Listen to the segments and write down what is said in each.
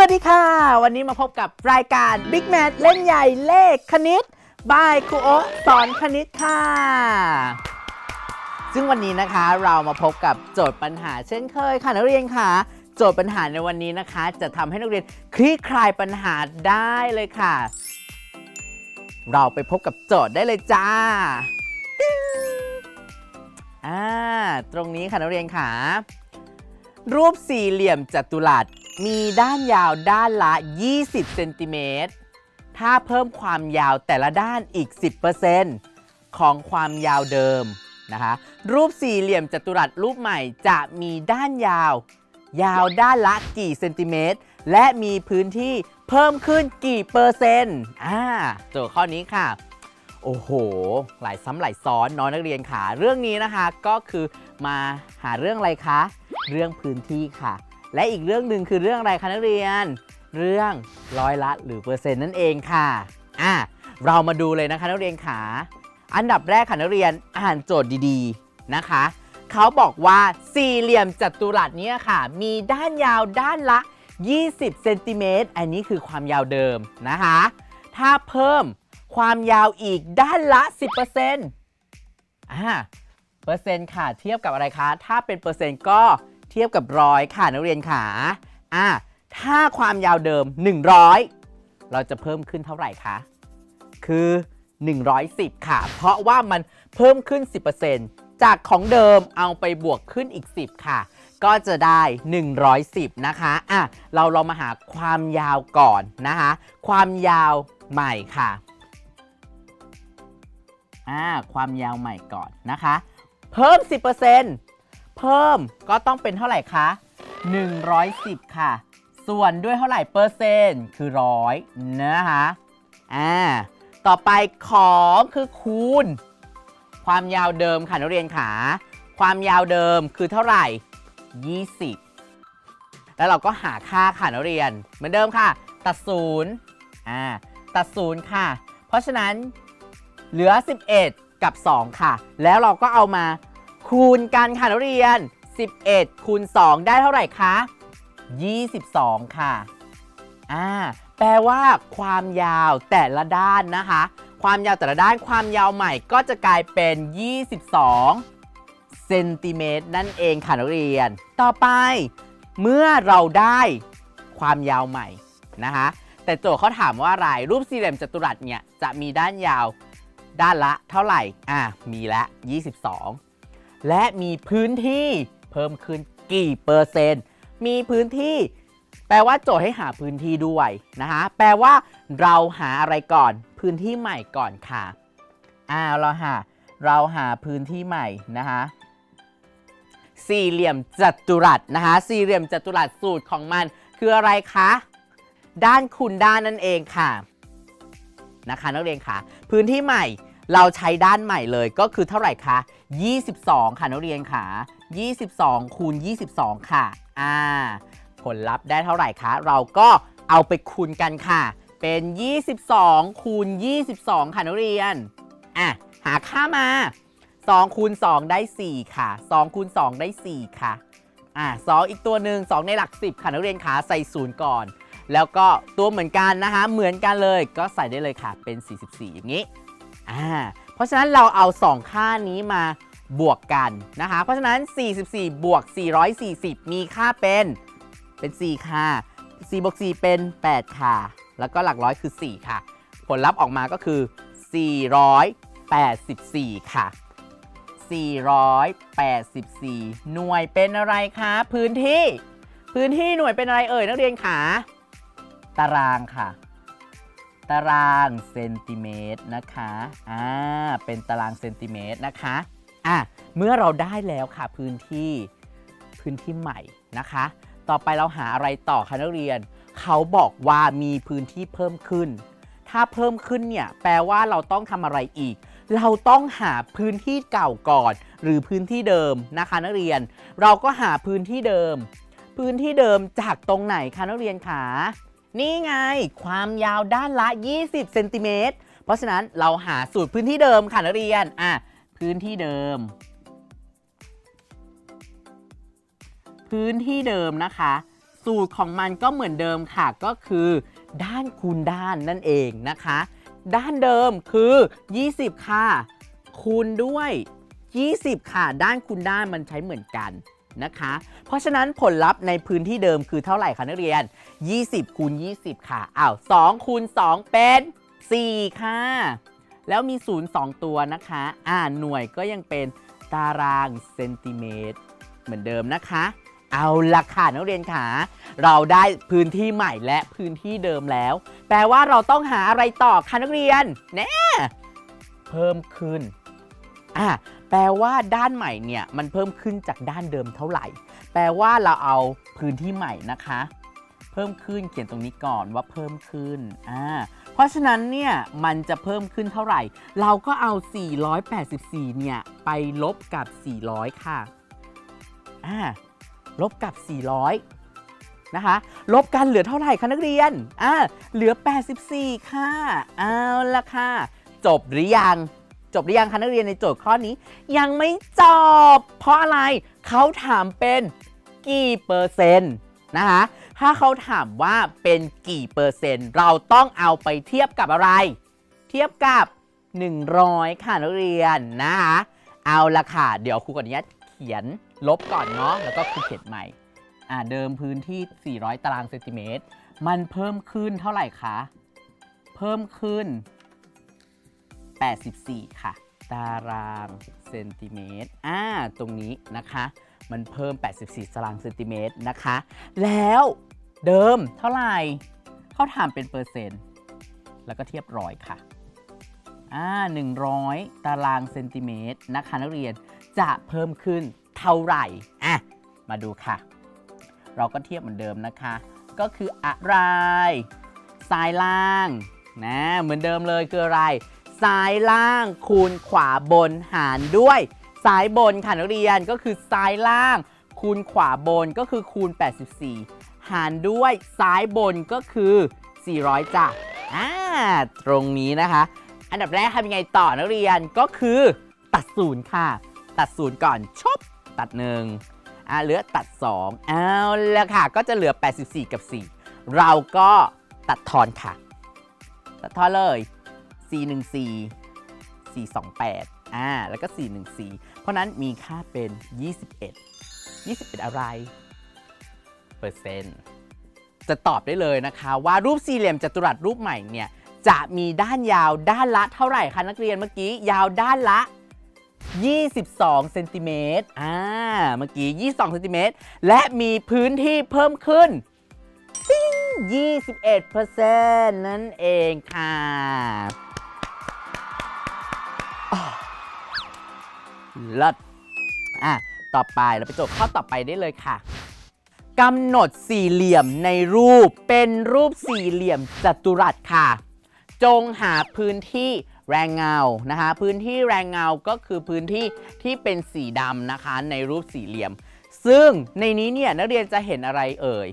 สวัสดีค่ะ วันนี้มาพบกับรายการ Big m a t เล่นใหญ่เลขคณิตบายครูโอสอนคณิตค่ะ ซึ่งวันนี้นะคะเรามาพบกับโจทย์ปัญหาเช่นเคยค่ะนักเรียนค่ะ โจทย์ปัญหาในวันนี้นะคะ จะทำให้นักเรียนคลี่คลายปัญหาได้เลยค่ะ เราไปพบกับโจทย์ได้เลยจ้าอ่าตรงนี้ค่ะนักเรียนค่ะรูปสี่เหลี่ยมจัตุรัส มีด้านยาวด้านละ 20เซนติเมตร ถ้าเพิ่มความยาวแต่ละด้านอีก 10%ของความยาวเดิมนะคะรูปสี่เหลี่ยมจัตุรัสรูปใหม่จะมีด้านยาว ยาวด้านละกี่เซนติเมตร และมีพื้นที่เพิ่มขึ้นกี่เปอร์เซ็นต์อ่าโจทย์ข้อนี้ค่ะ โอ้โห หลายซ้ำหลายซ้อนน้องนักเรียนค่ะ เรื่องนี้นะคะก็คือมาหาเรื่องอะไรคะ เรื่องพื้นที่ค่ะ และอีกเรื่องหนึ่งคือเรื่องอะไรคะนักเรียน เรื่องร้อยละหรือเปอร์เซ็นต์นั่นเองค่ะอะเรามาดูเลยนะคะนักเรียนขาอันดับแรกค่ะนักเรียนอ่านโจทย์ดีๆนะคะเขาบอกว่าสี่เหลี่ยมจัตุรัสเนี้ค่ะ มีด้านยาวด้านละ 20เซนติเมตรอันนี้คือความยาวเดิมนะคะ ถ้าเพิ่มความยาวอีกด้านละ 10%อ่าเปอร์เซ็นต์ค่ะ เทียบกับอะไรคะ ถ้าเป็นเปอร์เซ็นต์ก็ เทียบกับร้อยค่ะนักเรียนขาอ่าถ้าความยาวเดิม 100 เราจะเพิ่มขึ้นเท่าไหร่คะ คือ 110 ค่ะ เพราะว่ามันเพิ่มขึ้น 10%จากของเดิมเอาไปบวกขึ้นอีก 10 ค่ะ ก็จะได้ 110 นะคะอะเราลองมาหาความยาวก่อนนะคะ ความยาวใหม่ค่ะอ่าความยาวใหม่ก่อนนะคะ เพิ่ม 10% เพิ่มก็ต้องเป็นเท่าไหร่คะ 110 ค่ะ ส่วนด้วยเท่าไหร่เปอร์เซ็นต์คือร้อยนะคะอ่าต่อไปของคือคูณ ความยาวเดิมค่ะนักเรียนขาความยาวเดิมคือเท่าไหร่ 20 แล้วเราก็หาค่าค่ะนักเรียน เหมือนเดิมค่ะ ตัดศูนย์อ่าตัดศูนย์ค่ะ เพราะฉะนั้นเหลือ 11 กับ 2 ค่ะ แล้วเราก็เอามา คูณกันค่ะนักเรียน 11 คูณ 2 ได้เท่าไหร่คะ 22 ค่ะ อ่า แปลว่าความยาวแต่ละด้านนะคะ ความยาวแต่ละด้านความยาวใหม่ก็จะกลายเป็น 22 เซนติเมตรนั่นเองค่ะนักเรียน ต่อไป เมื่อเราได้ความยาวใหม่นะคะ แต่โจทย์เขาถามว่าอะไร รูปสี่เหลี่ยมจัตุรัสเนี่ยจะมีด้านยาวด้านละเท่าไหร่ อะมีละ 22 และมีพื้นที่เพิ่มขึ้นกี่เปอร์เซ็นต์ มีพื้นที่ แปลว่าโจทย์ให้หาพื้นที่ด้วยนะคะแปลว่าเราหาอะไรก่อน พื้นที่ใหม่ก่อนค่ะอ่าวเราหาเราหาพื้นที่ใหม่นะคะสี่เหลี่ยมจัตุรัสนะคะสี่เหลี่ยมจัตุรัสสูตรของมัน คืออะไรคะด้านคูณด้านนั่นเองค่ะนะคะนักเรียนค่ะ พื้นที่ใหม่เราใช้ด้านใหม่เลยก็คือเท่าไหร่คะ 22 ค่ะนักเรียนค่ะ 22 คูณ 22 ค่ะ อ่า ผลลัพธ์ได้เท่าไหร่คะ เราก็เอาไปคูณกันค่ะ เป็น 22 คูณ 22 ค่ะนักเรียน อะ หาค่ามา 2 คูณ 2 ได้ 4 ค่ะ 2 คูณ 2 ได้ 4 ค่ะ อะ2อีกตัวหนึ่ง2 ในหลัก 10 ค่ะนักเรียนขาใส่ศูนย์ก่อน แล้วก็ตัวเหมือนกันนะคะ เหมือนกันเลย ก็ใส่ได้เลยค่ะ เป็น 44 อย่างนี้ อ่า เพราะฉะนั้นเราเอา 2 ค่านี้มาบวกกันนะคะ เพราะฉะนั้น 44 บวก 440 มีค่าเป็นเป็น 4 ค่ะ 4 บวก 4 เป็น 8 ค่ะ แล้วก็หลักร้อยคือ 4 ค่ะ ผลลัพธ์ออกมาก็คือ 484 ค่ะ 484 หน่วยเป็นอะไรคะ พื้นที่ พื้นที่หน่วยเป็นอะไรเอ่ยนักเรียนขา ตารางค่ะ ตารางเซนติเมตรนะคะ อ่า เป็นตารางเซนติเมตรนะคะ อะ เมื่อเราได้แล้วค่ะพื้นที่พื้นที่ใหม่นะคะ ต่อไปเราหาอะไรต่อคะนักเรียน เขาบอกว่ามีพื้นที่เพิ่มขึ้น ถ้าเพิ่มขึ้นเนี่ย แปลว่าเราต้องทำอะไรอีก เราต้องหาพื้นที่เก่าก่อน หรือพื้นที่เดิมนะคะนักเรียน เราก็หาพื้นที่เดิม พื้นที่เดิมจากตรงไหนคะนักเรียนขา นี่ไง ความยาวด้านละ 20 เซนติเมตร เพราะฉะนั้นเราหาสูตรพื้นที่เดิมค่ะนักเรียน อะ พื้นที่เดิม พื้นที่เดิมนะคะ สูตรของมันก็เหมือนเดิมค่ะ ก็คือด้านคูณด้านนั่นเองนะคะ ด้านเดิมคือ 20 ค่ะ คูณด้วย 20 ค่ะ ด้านคูณด้านมันใช้เหมือนกันนะคะ เพราะฉะนั้นผลลัพธ์ในพื้นที่เดิมคือเท่าไหร่คะนักเรียน 20คูณ20 ค่ะ อ้าว2คูณ2เป็น 4 ค่ะ แล้วมี 0 2 ตัวนะคะ อ่าหน่วยก็ยังเป็นตารางเซนติเมตร เหมือนเดิมนะคะ เอาละค่ะนักเรียนค่ะ เราได้พื้นที่ใหม่และพื้นที่เดิมแล้ว แปลว่าเราต้องหาอะไรต่อคะนักเรียนแน่เพิ่มขึ้นอะแปลว่าด้านใหม่เนี่ยมันเพิ่มขึ้นจากด้านเดิมเท่าไหร่ แปลว่าเราเอาพื้นที่ใหม่นะคะ เพิ่มขึ้นเขียนตรงนี้ก่อนว่าเพิ่มขึ้นอ่าเพราะฉะนั้นเนี่ยมันจะเพิ่มขึ้นเท่าไหร่ เราก็เอา 484 เนี่ยไปลบกับ 400 ค่ะอ่าลบกับ 400 นะคะ ลบกันเหลือเท่าไหร่คะนักเรียนอ่าเหลือ 84 ค่ะ เอาละค่ะ จบหรือยัง บหรือยังคะนักเรียนในโจทย์ข้อนี้ ยังไม่จบ เพราะอะไรเขาถามเป็นกี่เปอร์เซ็นต์นะคะถ้าเขาถามว่าเป็นกี่เปอร์เซ็นต์ เราต้องเอาไปเทียบกับอะไร เทียบกับ 100 ค่ะนักเรียนนะคะเอาละค่ะ เดี๋ยวครูขออนุญาตเขียนลบก่อนเนาะแล้วก็ครูเขียนใหม่อ่าเดิมพื้นที่ 400 ตารางเซนติเมตร มันเพิ่มขึ้นเท่าไหร่คะ เพิ่มขึ้น 84 ค่ะ ตารางเซนติเมตรอ่าตรงนี้นะคะ มันเพิ่ม 84ตารางเซนติเมตรนะคะ แล้วเดิมเท่าไหร่เขาถามเป็นเปอร์เซ็นต์ แล้วก็เทียบร้อยค่ะอ่า100 ตารางเซนติเมตรนะคะนักเรียนจะเพิ่มขึ้นเท่าไหร่อะมาดูค่ะ เราก็เทียบเหมือนเดิมนะคะ ก็คืออะไรซ้ายล่างนะเหมือนเดิมเลยคืออะไร ซ้ายล่างคูณขวาบนหารด้วย ซ้ายบนค่ะนักเรียนก็คือซ้ายล่าง คูณขวาบนก็คือคูณ 84 หารด้วยซ้ายบนก็คือ 400จ้ะอ่าตรงนี้นะคะ อันดับแรกทำยังไงต่อนักเรียนก็คือตัดศูนย์ค่ะ ตัดศูนย์ก่อนชบตัดหนึ่งอ่าเหลือตัด 2 เอาละค่ะ ก็จะเหลือ 84 กับ 4 เราก็ตัดทอนค่ะ ตัดทอนเลย 414 428อ่าแล้วก็ 414 เพราะนั้นมีค่าเป็น 21 21 อะไร เปอร์เซ็นต์ จะตอบได้เลยนะคะว่ารูปสี่เหลี่ยมจัตุรัสรูปใหม่เนี่ยจะมีด้านยาวด้านละเท่าไหร่คะนักเรียนเมื่อกี้ยาวด้านละ 22 เซนติเมตรอ่า เมื่อกี้ 22 เซนติเมตร และมีพื้นที่เพิ่มขึ้นปิ้ง21%นั่นเองค่ะ ลิศอะ ต่อไปเราไปโจทย์ข้อต่อไปได้เลยค่ะกำหนดสี่เหลี่ยมในรูปเป็นรูปสี่เหลี่ยมจัตุรัสค่ะ จงหาพื้นที่แรงเงานะคะ พื้นที่แรงเงาก็คือพื้นที่ที่เป็นสีดำนะคะ ในรูปสี่เหลี่ยม ซึ่งในนี้เนี่ยนักเรียนจะเห็นอะไรเอ่ย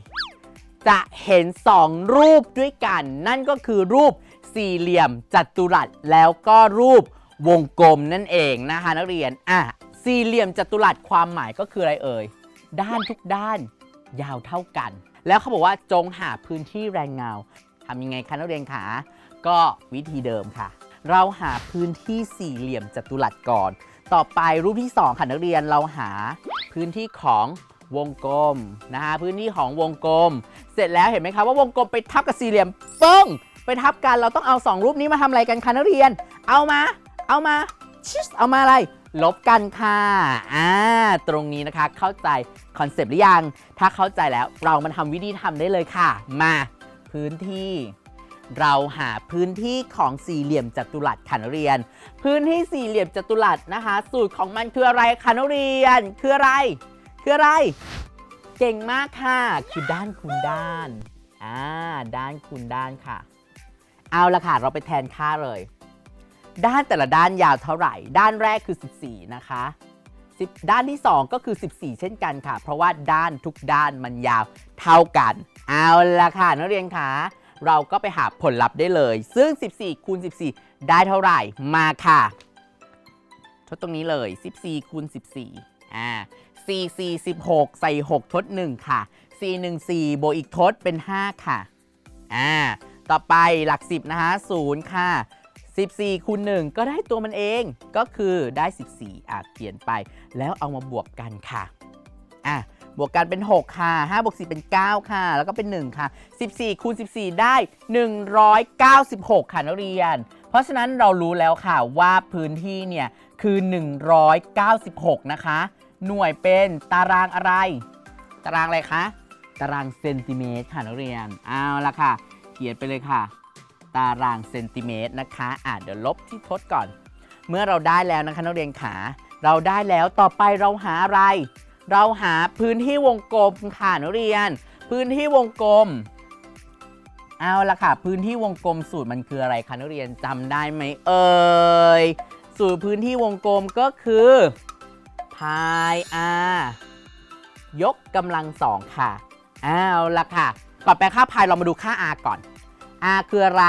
จะเห็น 2 รูปด้วยกัน นั่นก็คือรูปสี่เหลี่ยมจัตุรัสแล้วก็รูป วงกลมนั่นเองนะคะนักเรียนอะสี่เหลี่ยมจัตุรัสความหมายก็คืออะไรเอ่ย ด้านทุกด้านยาวเท่ากัน แล้วเขาบอกว่าจงหาพื้นที่แรงเงาทำยังไงคะนักเรียนขาก็วิธีเดิมค่ะ เราหาพื้นที่สี่เหลี่ยมจัตุรัสก่อน ต่อไปรูปที่สองค่ะนักเรียนเราหาพื้นที่ของวงกลมนะคะพื้นที่ของวงกลม เสร็จแล้วเห็นไหมคะว่าวงกลมไปทับกับสี่เหลี่ยมปึ้งไปทับกันเราต้องเอาสองรูปนี้มาทำอะไรกันคะนักเรียน เอามา เอามาชิสเอามาอะไร ลบกันค่ะอ่าตรงนี้นะคะเข้าใจคอนเซปต์หรือยัง ถ้าเข้าใจแล้วเรามาทำวิธีทำได้เลยค่ะ มาพื้นที่ เราหาพื้นที่ของสี่เหลี่ยมจัตุรัสค่ะนักเรียน พื้นที่สี่เหลี่ยมจัตุรัสนะคะ สูตรของมันคืออะไรคะนักเรียน คืออะไร คืออะไร เก่งมากค่ะ คือด้านคูณด้านอ่าด้านคูณด้านค่ะ เอาละค่ะ เราไปแทนค่าเลย ด้านแต่ละด้านยาวเท่าไหร่ ด้านแรกคือ 14 นะคะ10ด้านที่ 2 ก็คือ 14 เช่นกันค่ะ เพราะว่าด้านทุกด้านมันยาวเท่ากัน เอาละค่ะนักเรียนคะเราก็ไปหาผลลัพธ์ได้เลย ซึ่ง 14คูณ14 ได้เท่าไหร่มาค่ะ ทดตรงนี้เลย 14คูณ14อ่า4 4 16 ใส่ 6 ทด 1 ค่ะ 4 1 4 บวกอีกทดเป็น 5 ค่ะอ่าต่อไปหลัก 10 นะคะ0ค่ะ 14คูณ1ก็ได้ตัวมันเองก็คือได้ 14อะเขียนไป แล้วเอามาบวกกันค่ะอะบวกกันเป็น 6 ค่ะ5บวก4เป็น 9 ค่ะ แล้วก็เป็น 1 ค่ะ 14คูณ14 ได้ 196 ค่ะนักเรียน เพราะฉะนั้นเรารู้แล้วค่ะว่าพื้นที่เนี่ยคือ 196 นะคะ หน่วยเป็นตารางอะไร ตารางอะไรคะ ตารางเซนติเมตรค่ะนักเรียน เอาละค่ะ เขียนไปเลยค่ะ ตารางเซนติเมตรนะคะอะเดี๋ยวลบที่ทดก่อน เมื่อเราได้แล้วนะคะนักเรียนขา เราได้แล้วต่อไปเราหาอะไร เราหาพื้นที่วงกลมค่ะนักเรียน พื้นที่วงกลม เอาละค่ะ พื้นที่วงกลมสูตรมันคืออะไรคะนักเรียนจำได้ไหมเอ่ยสูตรพื้นที่วงกลมก็คือพาย r ยกกำลังสองค่ะ เอาละค่ะ ก่อนไปค่าพายเรามาดูค่า r ก่อน r คืออะไร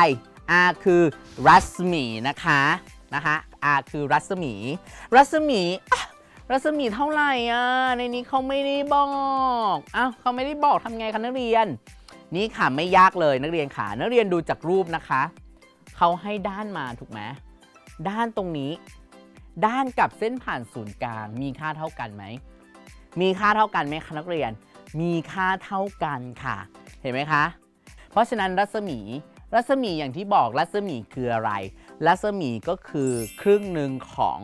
r คือรัศมีนะคะนะคะ r คือรัศมี รัศมีรัศมีเท่าไหร่อะในนี้เขาไม่ได้บอกอ้าวเขาไม่ได้บอกทำไงคะนักเรียน นี่ค่ะไม่ยากเลยนักเรียนค่ะ นักเรียนดูจากรูปนะคะเขาให้ด้านมาถูกไหมด้านตรงนี้ ด้านกับเส้นผ่านศูนย์กลาง มีค่าเท่ากันไหมมีค่าเท่ากันไหมคะนักเรียน มีค่าเท่ากันค่ะ เห็นไหมคะ เพราะฉะนั้นรัศมี รัศมีอย่างที่บอกรัศมีคืออะไร รัศมีก็คือครึ่งหนึ่งของ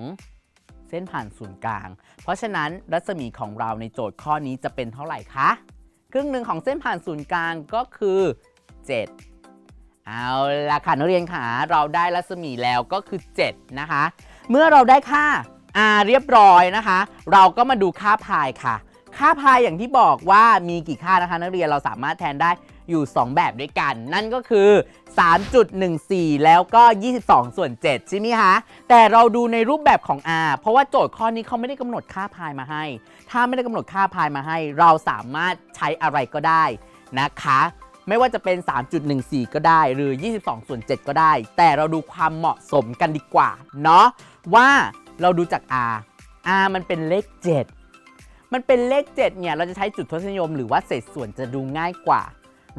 เส้นผ่านศูนย์กลาง เพราะฉะนั้นรัศมีของเราในโจทย์ข้อนี้จะเป็นเท่าไหร่คะ ครึ่งหนึ่งของเส้นผ่านศูนย์กลางก็คือ 7เอาละค่ะนักเรียนค่ะเราได้รัศมีแล้วก็คือ 7 นะคะ เมื่อเราได้ค่า r เรียบร้อยนะคะ เราก็มาดูค่าพายค่ะ ค่าพายอย่างที่บอกว่ามีกี่ค่านะคะ นักเรียนเราสามารถแทนได้อยู่ 2 แบบด้วยกัน นั่นก็คือ 3.14 แล้วก็ 22 ส่วน 7 ใช่ไหมคะแต่เราดูในรูปแบบของ r เพราะว่าโจทย์ข้อนี้เขาไม่ได้กำหนดค่าพายมาให้ ถ้าไม่ได้กำหนดค่าพายมาให้ เราสามารถใช้อะไรก็ได้นะคะ ไม่ว่าจะเป็น 3.14 ก็ได้หรือ 22 ส่วน 7 ก็ได้ แต่เราดูความเหมาะสมกันดีกว่าเนาะว่าเราดูจาก r r มันเป็นเลข 7 มันเป็นเลข 7 เนี่ย เราจะใช้จุดทศนิยมหรือว่าเศษส่วนจะดูง่ายกว่า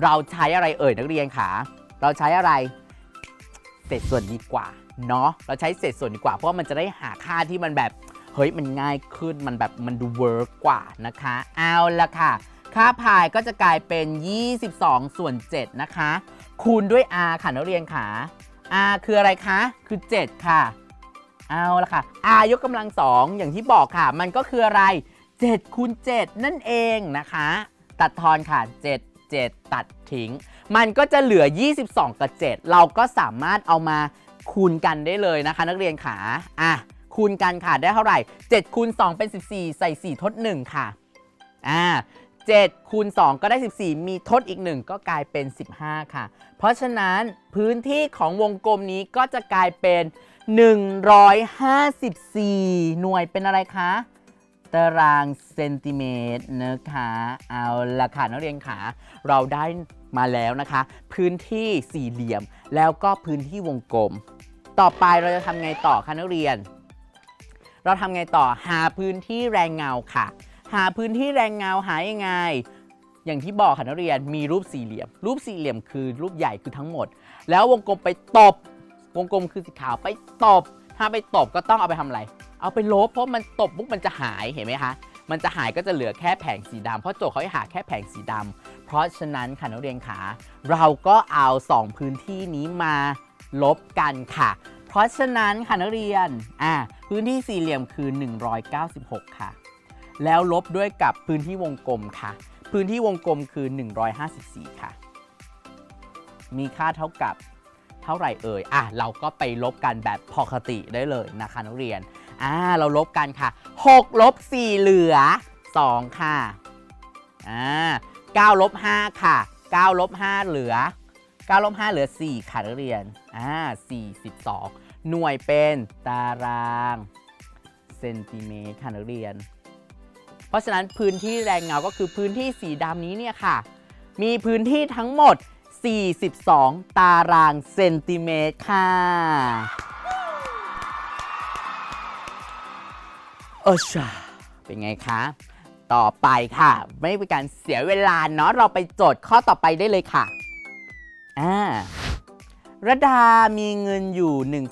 เราใช้อะไรเอ่ยนักเรียนคะเราใช้อะไร เศษส่วนดีกว่าเนาะเราใช้เศษส่วนดีกว่าเพราะว่ามันจะได้หาค่าที่มันแบบเฮ้ยมันง่ายขึ้นมันแบบมันดูเวิร์กกว่านะคะ เอาละค่ะ ค่าพายก็จะกลายเป็น 22 ส่วน 7 นะคะ คูณด้วย r ค่ะนักเรียนค่ะ r คืออะไรคะ คือ 7 ค่ะ เอาละค่ะ r ยกกำลังสองอย่างที่บอกค่ะ มันก็คืออะไร 7คูณ7นั่นเองนะคะ ตัดทอนค่ะ 7 7 ตัดทิ้ง มันก็จะเหลือ 22 กับ 7 เราก็สามารถเอามาคูณกันได้เลยนะคะ นักเรียนขาอะคูณกันค่ะได้เท่าไหร่ 7 คูณ 2 เป็น 14 ใส่ 4 ทด 1 ค่ะอ่า7คูณ 2 ก็ได้ 14 มีทดอีก 1 ก็กลายเป็น 15 ค่ะ เพราะฉะนั้นพื้นที่ของวงกลมนี้ก็จะกลายเป็น 154 หน่วยเป็นอะไรคะ ตารางเซนติเมตรนะคะ เอาละค่ะนักเรียนขาเราได้มาแล้วนะคะ พื้นที่สี่เหลี่ยมแล้วก็พื้นที่วงกลม ต่อไปเราจะทำไงต่อคะนักเรียน เราทำไงต่อหาพื้นที่แรงเงาค่ะ หาพื้นที่แรงเงาหายังไงอย่างที่บอกค่ะนักเรียนมีรูปสี่เหลี่ยม รูปสี่เหลี่ยมคือรูปใหญ่คือทั้งหมด แล้ววงกลมไปตบ วงกลมคือสีขาวไปตบ ถ้าไปตบก็ต้องเอาไปทำอะไร เอาไปลบเพราะมันตบปุ๊บมันจะหายเห็นไหมคะมันจะหายก็จะเหลือแค่แผงสีดำเพราะโจทย์เขาให้หาแค่แผงสีดำเพราะฉะนั้นค่ะนักเรียนขาเราก็เอา 2 พื้นที่นี้มาลบกันค่ะ เพราะฉะนั้นค่ะนักเรียนอะพื้นที่สี่เหลี่ยมคือ 196 ค่ะ แล้วลบด้วยกับพื้นที่วงกลมค่ะ พื้นที่วงกลมคือ 154 ค่ะ มีค่าเท่ากับเท่าไหร่เอ่ยอะเราก็ไปลบกันแบบปกติได้เลยนะคะนักเรียน อ่าเราลบกันค่ะ6ลบ4เหลือ 2 ค่ะอ่า9ลบ5ค่ะ9ลบ5เหลือ9ลบ5เหลือ 4 ค่ะนักเรียนอ่า42 หน่วยเป็นตารางเซนติเมตรค่ะนักเรียน เพราะฉะนั้นพื้นที่แรงเงาก็คือพื้นที่สีดำนี้เนี่ยค่ะ มีพื้นที่ทั้งหมด 42 ตารางเซนติเมตรค่ะ เออชาเป็นไงคะ ต่อไปค่ะ ไม่เป็นการเสียเวลาเนาะเราไปโจทย์ข้อต่อไปได้เลยค่ะอ่าระดามีเงินอยู่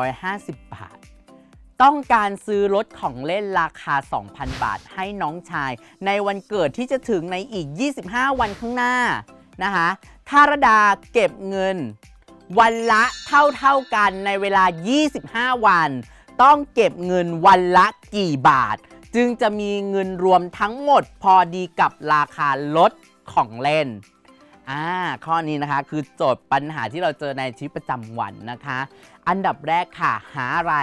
1,250 บาท ต้องการซื้อรถของเล่นราคา 2,000 บาทให้น้องชาย ในวันเกิดที่จะถึงในอีก 25 วันข้างหน้านะคะถ้าระดาเก็บเงิน วันละเท่าๆกันในเวลา 25 วัน ต้องเก็บเงินวันละ กี่บาท จึงจะมีเงินรวมทั้งหมดพอดีกับราคารถของเล่นอ่าข้อนี้นะคะคือโจทย์ปัญหาที่เราเจอในชีวิตประจำวันนะคะ อันดับแรกค่ะ หาอะไร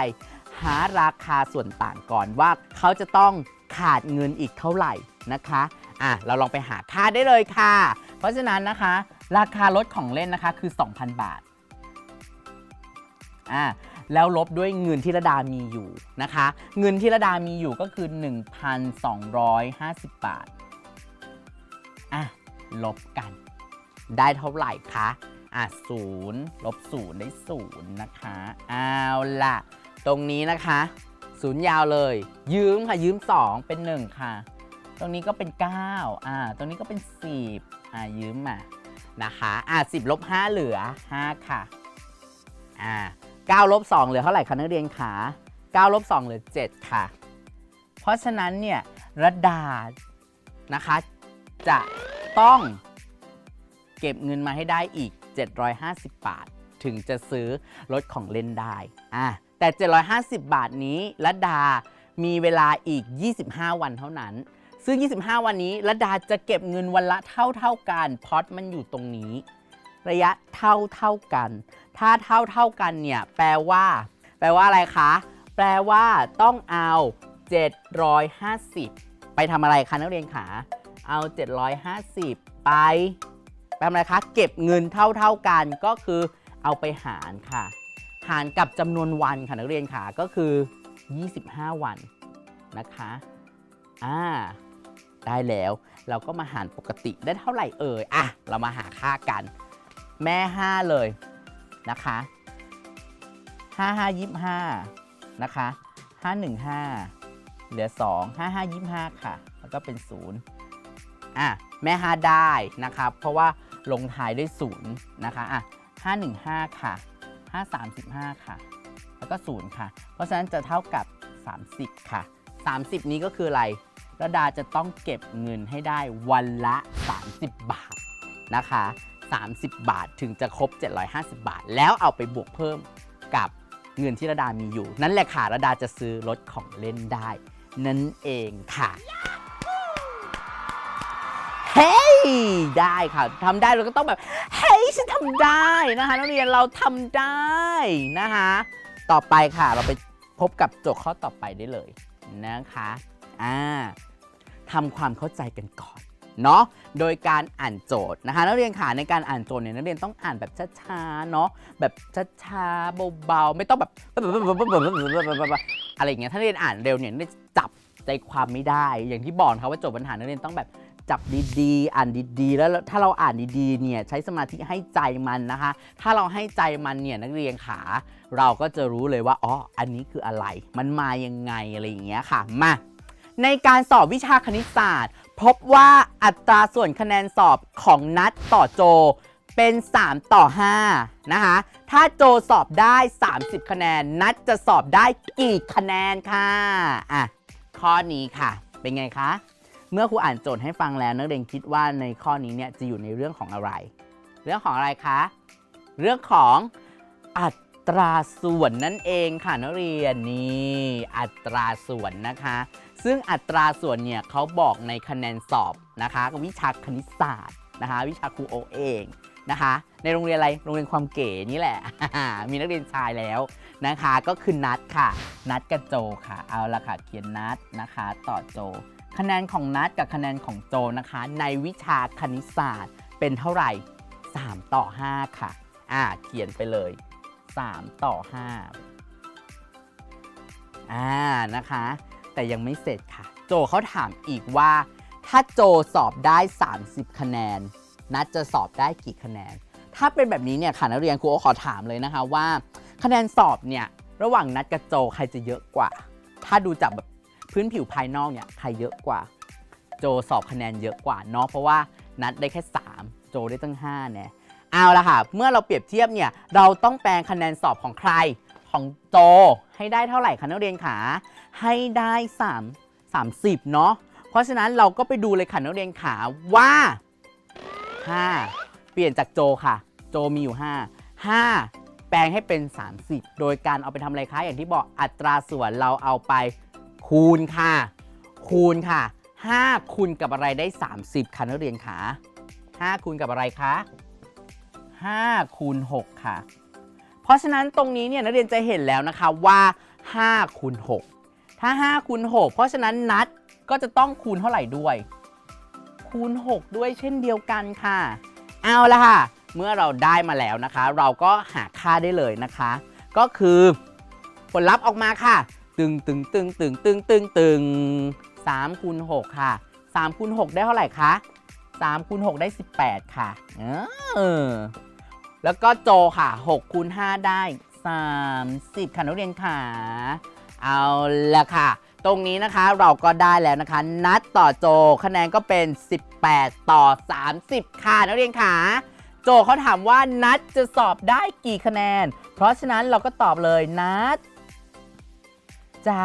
หาราคาส่วนต่างก่อนว่าเขาจะต้องขาดเงินอีกเท่าไหร่นะคะอะเราลองไปหาค่าได้เลยค่ะ เพราะฉะนั้นนะคะ ราคารถของเล่นนะคะคือ 2,000 บาทอ่า แล้วลบด้วยเงินที่ระดามีอยู่นะคะ เงินที่ระดามีอยู่ก็คือ 1,250 บาท อะ ลบกัน ได้เท่าไหร่คะ อะศูนย์ลบศูนย์ได้ศูนย์นะคะเอาล่ะ ตรงนี้นะคะศูนย์ยาวเลย ยืมค่ะยืม 2 เป็น 1 ค่ะ ตรงนี้ก็เป็น 9 อ่า ตรงนี้ก็เป็น 10 อ่า ยืมมานะคะ อ่า10ลบ5เหลือ 5 ค่ะ อ่า 9ลบ2เหลือเท่าไหร่คะนักเรียนขา9ลบ2เหลือ 7 ค่ะ เพราะฉะนั้นเนี่ยระดานะคะจะต้องเก็บเงินมาให้ได้อีก 750 บาท ถึงจะซื้อรถของเล่นได้อะแต่ 750 บาทนี้ระดามีเวลาอีก 25 วันเท่านั้น ซึ่ง 25 วันนี้ระดาจะเก็บเงินวันละเท่าเท่ากันพอดมันอยู่ตรงนี้ ระยะเท่าเท่ากัน ถ้าเท่าเท่ากันเนี่ยแปลว่า แปลว่าอะไรคะ แปลว่าต้องเอา 750 ไปทำอะไรคะนักเรียนขาเอา 750 ไปไปทำอะไรคะ เก็บเงินเท่าเท่ากันก็คือเอาไปหารค่ะ หารกับจำนวนวันค่ะนักเรียนขาก็คือ 25 วันนะคะอ่าได้แล้วเราก็มาหารปกติได้เท่าไหร่เอ่ยอะ เรามาหาค่ากัน แม่ 5 เลยนะคะ5 5 25นะคะ515เหลือ2 5 5 25ค่ะ แล้วก็เป็น0อะแม่5ได้นะครับ เพราะว่าลงท้ายด้วย0นะคะอะ515ค่ะ535ค่ะ แล้วก็0ค่ะ เพราะฉะนั้นจะเท่ากับ30ค่ะ30นี้ก็คืออะไรระดาจะต้องเก็บเงินให้ได้วันละ 30 บาทนะคะ 30 บาท ถึงจะครบ 750 บาท แล้วเอาไปบวกเพิ่มกับเงินที่ระดามีอยู่ นั่นแหละค่ะระดาจะซื้อรถของเล่นได้ นั่นเองค่ะ เฮ้ย ได้ค่ะทำได้เราก็ต้องแบบ เฮ้ย ฉันทำได้นะคะนักเรียนเราทำได้นะคะ ต่อไปค่ะเราไปพบกับโจทย์ข้อต่อไปได้เลยนะคะ อ่าทำความเข้าใจกันก่อน เนาะโดยการอ่านโจทย์นะคะ นักเรียนขาในการอ่านโจทย์เนี่ยนักเรียนต้องอ่านแบบช้าๆเนาะแบบช้าๆเบาๆไม่ต้องแบบอะไรอย่างเงี้ยถ้าเรียนอ่านเร็วเนี่ยนักเรียนจับใจความไม่ได้ อย่างที่บอกนะครับว่าโจทย์ปัญหานักเรียนต้องแบบจับดีๆ อ่านดีๆ แล้วถ้าเราอ่านดีๆ เนี่ยใช้สมาธิให้ใจมันนะคะ ถ้าเราให้ใจมันเนี่ยนักเรียนขา เราก็จะรู้เลยว่าอ๋ออันนี้คืออะไร มันมายังไงอะไรอย่างเงี้ยค่ะมาในการสอบวิชาคณิตศาสตร์ พบว่าอัตราส่วนคะแนนสอบของนัดต่อโจเป็น 3 ต่อ 5 นะคะ ถ้าโจสอบได้ 30 คะแนน นัดจะสอบได้กี่คะแนนค่ะอะ ข้อนี้ค่ะ เป็นไงคะ เมื่อครูอ่านโจทย์ให้ฟังแล้ว นักเรียนคิดว่าในข้อนี้เนี่ยจะอยู่ในเรื่องของอะไร เรื่องของอะไรคะ เรื่องของอัตราส่วนนั่นเองค่ะนักเรียนนี่อัตราส่วนนะคะ ซึ่งอัตราส่วนเนี่ยเขาบอกในคะแนนสอบนะคะวิชาคณิตศาสตร์นะคะวิชาครูโอเองนะคะ ในโรงเรียนอะไรโรงเรียนความเก๋นี่แหละ มีนักเรียนชายแล้วนะคะ ก็คือนัดค่ะ นัดกับโจค่ะ เอาละค่ะเขียนนัดนะคะ ต่อโจ คะแนนของนัดกับคะแนนของโจนะคะ ในวิชาคณิตศาสตร์เป็นเท่าไหร่ 3 ต่อ 5 ค่ะ อ่าเขียนไปเลย 3 ต่อ 5 อ่านะคะ แต่ยังไม่เสร็จค่ะ โจเขาถามอีกว่า ถ้าโจสอบได้ 30 คะแนน นัดจะสอบได้กี่คะแนน ถ้าเป็นแบบนี้เนี่ยค่ะนักเรียนครูขอถามเลยนะคะว่า คะแนนสอบเนี่ยระหว่างนัดกับโจใครจะเยอะกว่า ถ้าดูจากแบบพื้นผิวภายนอกเนี่ยใครเยอะกว่า โจสอบคะแนนเยอะกว่าเนาะเพราะว่านัดได้แค่ 3 โจได้ตั้ง5แน่เอาละค่ะ เมื่อเราเปรียบเทียบเนี่ย เราต้องแปลงคะแนนสอบของใคร ของโจให้ได้เท่าไหร่คะนักเรียนขาให้ได้ 3 30เนาะเพราะฉะนั้นเราก็ไปดูเลยค่ะนักเรียนขาว่า 5 เปลี่ยนจากโจค่ะ โจมีอยู่ 5 5 แปลงให้เป็น 30 โดยการเอาไปทำอะไรคะอย่างที่บอกอัตราส่วนเราเอาไปคูณค่ะ คูณค่ะ 5 คูณกับอะไรได้ 30ค่ะนักเรียนขา5คูณกับอะไรคะ5คูณ6ค่ะ เพราะฉะนั้นตรงนี้เนี่ยนักเรียนจะเห็นแล้วนะคะว่า5คูณ6ถ้า5คูณ6เพราะฉะนั้นนัดก็จะต้องคูณเท่าไหร่ด้วย คูณ 6 ด้วยเช่นเดียวกันค่ะ เอาละค่ะ เมื่อเราได้มาแล้วนะคะ เราก็หาค่าได้เลยนะคะ ก็คือผลลัพธ์ออกมาค่ะ ตึงตึงตึงตึงตึงตึงตึงสามคูณ6ค่ะ3คูณ6ได้เท่าไหร่คะ3คูณ6ได้ 18 ค่ะ เออ แล้วก็โจค่ะ6คูณ5ได้ 30 ค่ะนักเรียนค่ะ เอาละค่ะ ตรงนี้นะคะเราก็ได้แล้วนะคะ นัดต่อโจคะแนนก็เป็น 18 ต่อ 30 ค่ะนักเรียนค่ะโจเขาถามว่านัดจะสอบได้กี่คะแนน เพราะฉะนั้นเราก็ตอบเลยนัดจะ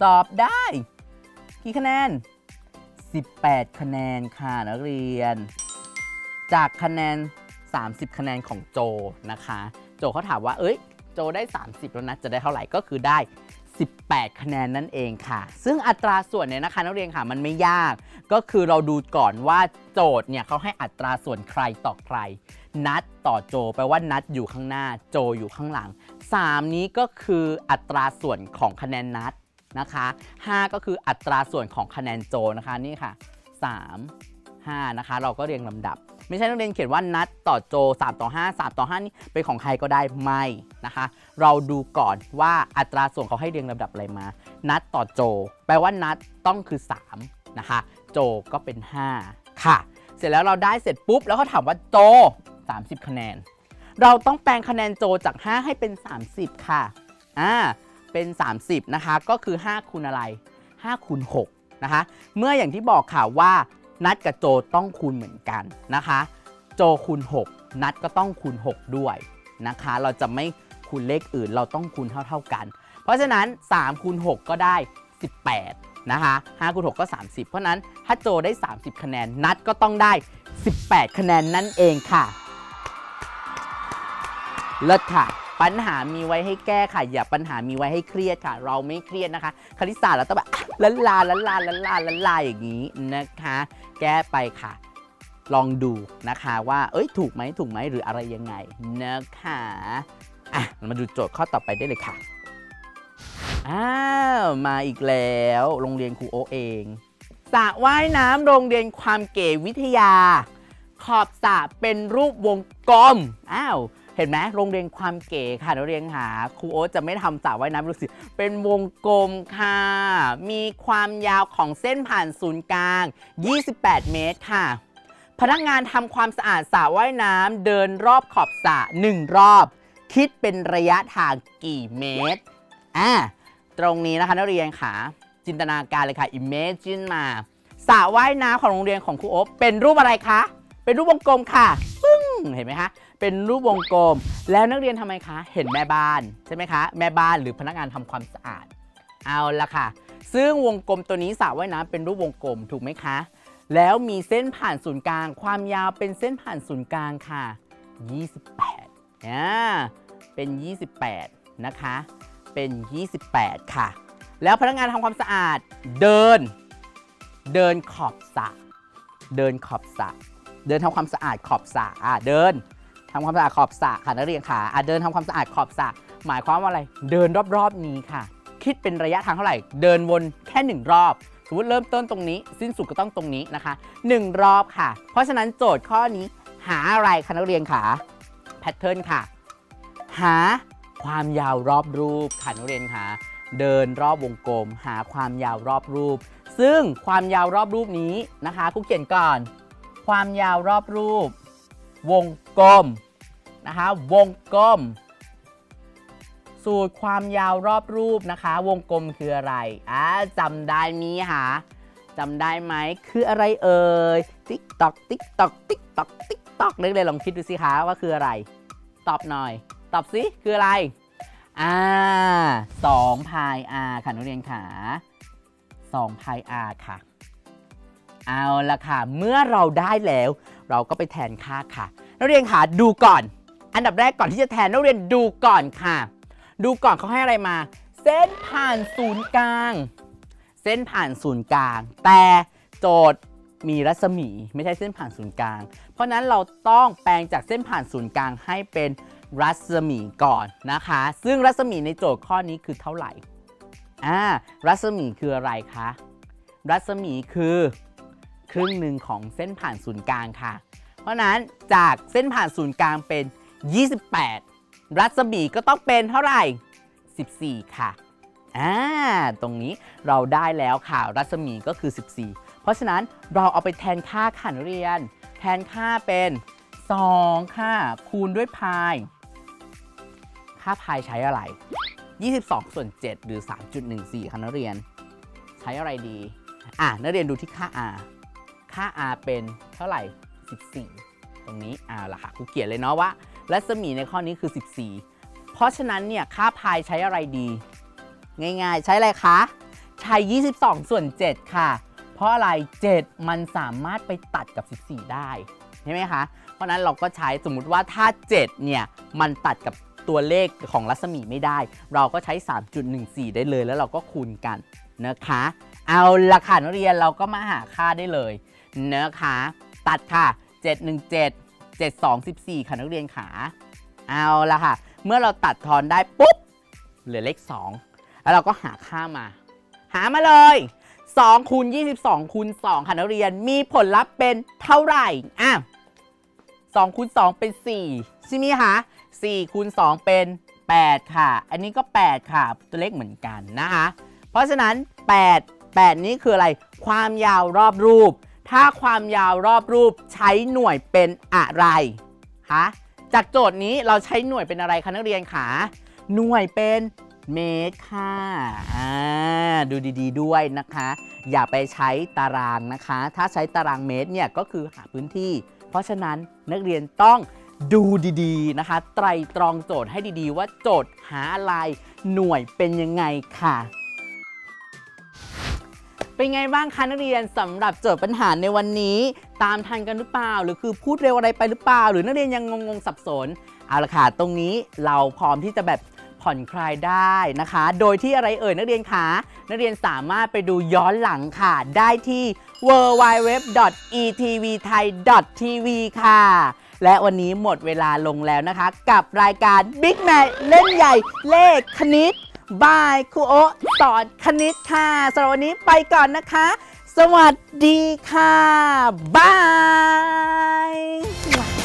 สอบได้กี่คะแนน 18 คะแนนค่ะนักเรียน จากคะแนน 30 คะแนนของโจนะคะ โจเขาถามว่า เอ้ย โจได้ 30 แล้วนะ จะได้เท่าไหร่ ก็คือได้ 18 คะแนนนั่นเองค่ะ ซึ่งอัตราส่วนเนี่ยนะคะนักเรียนค่ะ มันไม่ยาก ก็คือเราดูก่อนว่าโจทย์เนี่ยเขาให้อัตราส่วนใครต่อใคร นัดต่อโจแปลว่านัดอยู่ข้างหน้า โจอยู่ข้างหลัง 3 นี้ก็คืออัตราส่วนของคะแนนนัดนะคะ 5 ก็คืออัตราส่วนของคะแนนโจนะคะนี่ค่ะ 3 5 นะคะ เราก็เรียงลำดับ ไม่ใช่นักเรียนเขียนว่านัดต่อโจ3ต่อ5 3ต่อ5นี่เป็นของใครก็ได้ไม่นะคะ เราดูก่อนว่าอัตราส่วนเขาให้เรียงลำดับอะไรมา นัดต่อโจ แปลว่านัดต้องคือ 3 นะคะ โจก็เป็น 5 ค่ะ เสร็จแล้วเราได้เสร็จปุ๊บ แล้วเขาถามว่าโจ 30 คะแนน เราต้องแปลงคะแนนโจจาก 5 ให้เป็น 30 ค่ะอ่าเป็น 30 นะคะ ก็คือ 5คูณอะไร5คูณ6นะคะ เมื่ออย่างที่บอกค่ะว่า นัดกับโจต้องคูณเหมือนกันนะคะ โจคูณ 6 นัดก็ต้องคูณ 6 ด้วยนะคะ เราจะไม่คูณเลขอื่นเราต้องคูณเท่าๆกัน เพราะฉะนั้น3คูณ6ก็ได้ 18นะคะ5คูณ6ก็ 30 เพราะฉะนั้นถ้าโจได้ 30 คะแนนนัดก็ต้องได้ 18 คะแนนนั่นเองค่ะเลิศค่ะ ปัญหามีไว้ให้แก้ค่ะ อย่าปัญหามีไว้ให้เครียดค่ะ เราไม่เครียดนะคะ คณิตศาสตร์เราต้องแบบละลาละลาละลาละลาอย่างนี้นะคะ แก้ไปค่ะ ลองดูนะคะว่า เอ้ยถูกไหมถูกไหมหรืออะไรยังไงนะคะอะเรามาดูโจทย์ข้อต่อไปได้เลยค่ะอ้าวมาอีกแล้วโรงเรียนครูโอเองสระว่ายน้ำโรงเรียนความเก๋วิทยา ขอบสระเป็นรูปวงกลมอ้าว เห็นไหมโรงเรียนความเก๋ค่ะนักเรียนหาครูโอ๊ตจะไม่ทำสระว่ายน้ำดูสิเป็นวงกลมค่ะ มีความยาวของเส้นผ่านศูนย์กลาง 28 เมตรค่ะ พนักงานทำความสะอาดสระว่ายน้ำเดินรอบขอบสระ1รอบ คิดเป็นระยะทางกี่เมตรอ่าตรงนี้นะคะนักเรียนค่ะ จินตนาการเลยค่ะ imagine มาสระว่ายน้ำของโรงเรียนของครูโอ๊บเป็นรูปอะไรคะเป็นรูปวงกลมค่ะ เห็นไหมคะเป็นรูปวงกลม แล้วนักเรียนทำไมคะ เห็นแม่บ้านใช่ไหมคะ แม่บ้านหรือพนักงานทำความสะอาด เอาละค่ะ ซึ่งวงกลมตัวนี้สระว่ายน้ำเป็นรูปวงกลมถูกไหมคะ แล้วมีเส้นผ่านศูนย์กลาง ความยาวเป็นเส้นผ่านศูนย์กลางค่ะ 28อ่าเป็น 28 นะคะ เป็น 28 ค่ะ แล้วพนักงานทำความสะอาดเดิน เดินขอบสระเดินขอบสระ เดินทำความสะอาดขอบสระอะเดินทำความสะอาดขอบสระค่ะนักเรียนค่ะอะเดินทำความสะอาดขอบสระหมายความว่าอะไร เดินรอบๆนี้ค่ะ คิดเป็นระยะทางเท่าไหร่ เดินวนแค่หนึ่งรอบสมมติเริ่มต้นตรงนี้ สิ้นสุดก็ต้องตรงนี้นะคะหนึ่งรอบค่ะ เพราะฉะนั้นโจทย์ข้อนี้หาอะไรคะนักเรียนค่ะแพทเทิร์นค่ะ หาความยาวรอบรูปค่ะนักเรียนค่ะเดินรอบวงกลม หาความยาวรอบรูป ซึ่งความยาวรอบรูปนี้นะคะครูเขียนก่อน ความยาวรอบรูป วงกลมนะคะวงกลม สูตรความยาวรอบรูปนะคะ วงกลมคืออะไรอ่าจำได้มีหาจำได้ไหมคืออะไรเอ่ยติ๊กตอกติ๊กตอกติ๊กตอกติ๊กตอกนึกเลยลองคิดดูสิคะว่าคืออะไร ตอบหน่อย ตอบสิคืออะไรอ่าสองพายอาค่ะนักเรียนขาสองพายอาค่ะ เอาละค่ะ เมื่อเราได้แล้ว เราก็ไปแทนค่าค่ะ นักเรียนขาดูก่อน อันดับแรกก่อนที่จะแทนนักเรียนดูก่อนค่ะ ดูก่อนเขาให้อะไรมา เส้นผ่านศูนย์กลาง เส้นผ่านศูนย์กลาง แต่โจทย์มีรัศมีไม่ใช่เส้นผ่านศูนย์กลาง เพราะฉะนั้นเราต้องแปลงจากเส้นผ่านศูนย์กลางให้เป็นรัศมีก่อนนะคะ ซึ่งรัศมีในโจทย์ข้อนี้คือเท่าไหร่อ่ารัศมีคืออะไรคะ รัศมีคือ ครึ่งหนึ่งของเส้นผ่านศูนย์กลางค่ะ เพราะนั้นจากเส้นผ่านศูนย์กลางเป็น 28 รัศมีก็ต้องเป็นเท่าไหร่ 14 ค่ะอ่าตรงนี้เราได้แล้วค่ะ รัศมีก็คือ 14 เพราะฉะนั้นเราเอาไปแทนค่าขันเรียน แทนค่าเป็น 2 ค่ะ คูณด้วยพาย ค่าพายใช้อะไร 22 ส่วน 7 หรือ 3.14ค่ะนักเรียน ใช้อะไรดี อะนักเรียนดูที่ค่า r ค่า r เป็นเท่าไหร่ 14 ตรงนี้อ่าล่ะค่ะครูเขียนเลยเนาะว่ารัศมีในข้อนี้คือ 14 เพราะฉะนั้นเนี่ยค่าพายใช้อะไรดี ง่ายๆ ใช้อะไรคะใช้ 22 ส่วน 7 ค่ะ เพราะอะไร 7 มันสามารถไปตัดกับ 14 ได้ใช่ไหมคะ เพราะฉะนั้นเราก็ใช้สมมุติว่าถ้า 7 เนี่ย มันตัดกับตัวเลขของรัศมีไม่ได้ เราก็ใช้ 3.14 ได้เลย แล้วเราก็คูณกันนะคะ เอาละค่ะนักเรียนเราก็มาหาค่าได้เลยนะคะ ตัดค่ะ 717 7214 ค่ะนักเรียนขาเอาละค่ะ เมื่อเราตัดทอนได้ปุ๊บ เหลือเลข 2 แล้วเราก็หาค่ามา หามาเลย2คูณ22คูณ2ค่ะนักเรียนมีผลลัพธ์เป็นเท่าไหร่อะ2คูณ2เป็น 4 ใช่ไหมคะ4คูณ2เป็น 8 ค่ะ อันนี้ก็ 8 ค่ะ ตัวเลขเหมือนกันนะคะ เพราะฉะนั้น 8 8 นี้คืออะไร ความยาวรอบรูป ถ้าความยาวรอบรูปใช้หน่วยเป็นอะไรคะจากโจทย์นี้เราใช้หน่วยเป็นอะไรคะนักเรียนคะหน่วยเป็นเมตรค่ะอ่าดูดีๆด้วยนะคะ อย่าไปใช้ตารางนะคะ ถ้าใช้ตารางเมตรเนี่ยก็คือหาพื้นที่ เพราะฉะนั้นนักเรียนต้องดูดีๆนะคะ ไตรตรองโจทย์ให้ดีๆ ว่าโจทย์หาอะไรหน่วยเป็นยังไงค่ะ เป็นไงบ้างคะนักเรียนสำหรับโจทย์ปัญหาในวันนี้ ตามทันกันหรือเปล่า หรือคือพูดเร็วอะไรไปหรือเปล่า หรือนักเรียนยังงงๆสับสนเอาละค่ะตรงนี้เราพร้อมที่จะแบบผ่อนคลายได้นะคะ โดยที่อะไรเอ่ยนักเรียนคะนักเรียนสามารถไปดูย้อนหลังค่ะ ได้ที่ www.etvthai.tv ค่ะ และวันนี้หมดเวลาลงแล้วนะคะ กับรายการ Big m a t เล่นใหญ่เลขคณิต บายครูโอสอนคณิตค่ะสำหรับวันนี้ไปก่อนนะคะ สวัสดีค่ะ บาย